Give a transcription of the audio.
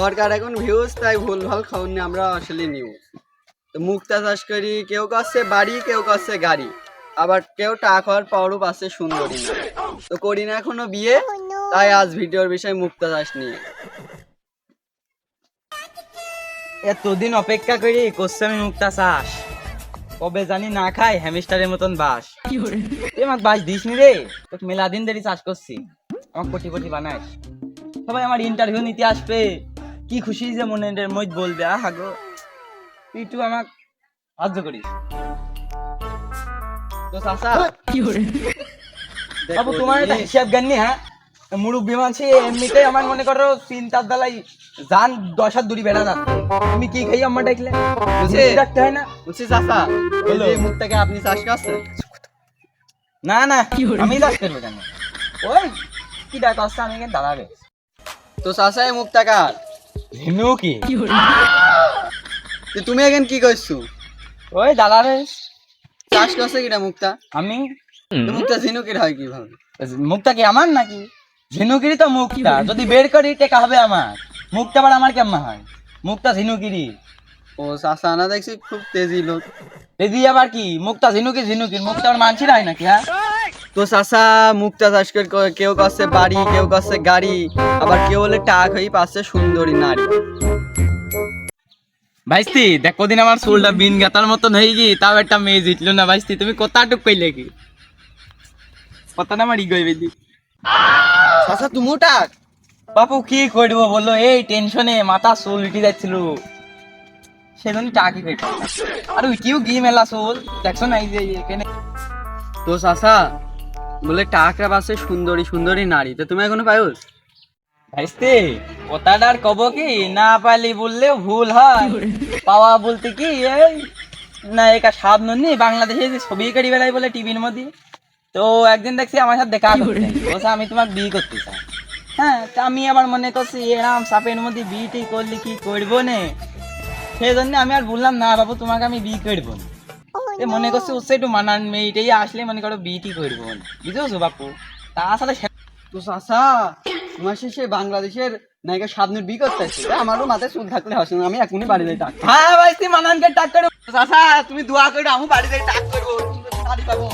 দরকার এখন ভিউজ তাই ভুল ভালো খাওয়ার নিয়ে আমরা আসলে নিউজ তো মুক্তা চাষ করি কেউ কাছে বাড়ি কেউ কাছে গাড়ি। আবার কেউ টাকা পাওয়ারও পাচ্ছে সুন্দরী না। তো করি না এখনও বিয়ে তাই আজ ভিডিওর বিষয় মুক্তা চাষ নিয়ে। এতদিন অপেক্ষা করি করছে আমি মুক্তা চাষ কবে জানি না খাই হ্যামিস্টারের মতন বাস। তুই আমাকে বাস দিস নি রে? তোকে মেলা দিন ধরে চাষ করছি। আমার কোটি কোটি বানাস সবাই আমার ইন্টারভিউ নিতে আসবে। কি খুশি যে মনে এর মই বলবে আহা গো। তুই একটু আমাকে সাহায্য করিস। তো বাবু তোমার একটা হিসাব জ্ঞান নেই হ্যাঁ? মুরব্বী মানছে এমনিতেই আমার মনে করো চিন্তার বেলায় জান দশ হাত দূরি বেড়া যাচ্ছে। তুমি কি খাই আমার ডাকলে? বুঝছি। বুঝে ডাকতে হয় না? বলছি চাষা এই বলো। যে মুক্তাকে আপনি চাষ করছেন না না আমি চাষ করব কেন? ওই কি ডাক আসছে আমি এখানে দাঁড়াবে। তো চাষা এই মুক্তা কার ঝিনু কি তুমি এখন কি করছ ওই দাঁড়াবে চাষ করছে কিটা মুক্তা? আমি? মুক্তা ঝিনুকের হয় কীভাবে? মুখটা কি আমার নাকি? ঝিনুকিরি তো মুখটা যদি বের করি টেকা হবে আমার। মুখটা আবার আমার কেমন হয়? মুখটা ঝিনুকিরি ও চাষা না দেখছি খুব তেজি লোক। দিদি আবার কি? মুখটা ঝিনুকি ঝিনুকির। আমার মানছি নাই নাকি হ্যাঁ? তো চাষা মুক্তা চাষ কেউ করছে বাড়ি কেউ করছে গাড়ি আবার কেউ হলে টাক হয়ে পাচ্ছে সুন্দরী নারী। ভাইস্তি দেখো দিন আমার চুলটা বিন গাতার মতন হয়ে গি তাও একটা মেয়ে জিতলো না ভাইস্তি তুমি কতটুক কইলে কি? কত না আমার ইগোই বেদি চাষা তুমিও টাক বাপু কি করব বলল এই টেনশনে মাথা চুল উঠে যাচ্ছিল। সেজন্য টাকি কই আর ওই কিউ গি মেলা চুল। দেখছ না এই যে এখানে? তো চাষা বলে টাকরা পাচ্ছে সুন্দরী সুন্দরী নারী। তো তুমি এখনও পায়োস ভাইস্তি কথাটা আর কব কি? না পাইলি বললেও ভুল হয়। পাওয়া বলতে কি এই না একা সাবধান নেই বাংলাদেশে যে ছবি কাটি বেড়াই বলে টিভির মধ্যে। তো একদিন দেখছি আমার সাথে দেখা করতে। বলছে আমি তোমাকে বিয়ে করতে চাই। হ্যাঁ তা আমি আবার মনে করছি এরম সাপের মধ্যে বিয়েটি করলে কি করব না? সেই জন্য আমি আর বললাম না বাবু তোমাকে আমি বিয়ে করব না। এ মনে করছে উৎসে একটু মানান মেয়েটাই আসলে মনে করো বিয়েটি করব বুঝতে বুঝেছ বাপু? আসলে তো চাষা তোমার শেষে বাংলাদেশের নায়িকা সাবনুর বিয়ে করতে আসছে আমারও মাথায় চুল থাকলে হাসে আমি এখনই বাড়ি যাই টাক হ্যাঁ ভাই তুই মানানকে টাক করো চাষা তুমি দোয়া করো আমি বাড়ি যাই টাক করব। পাবো?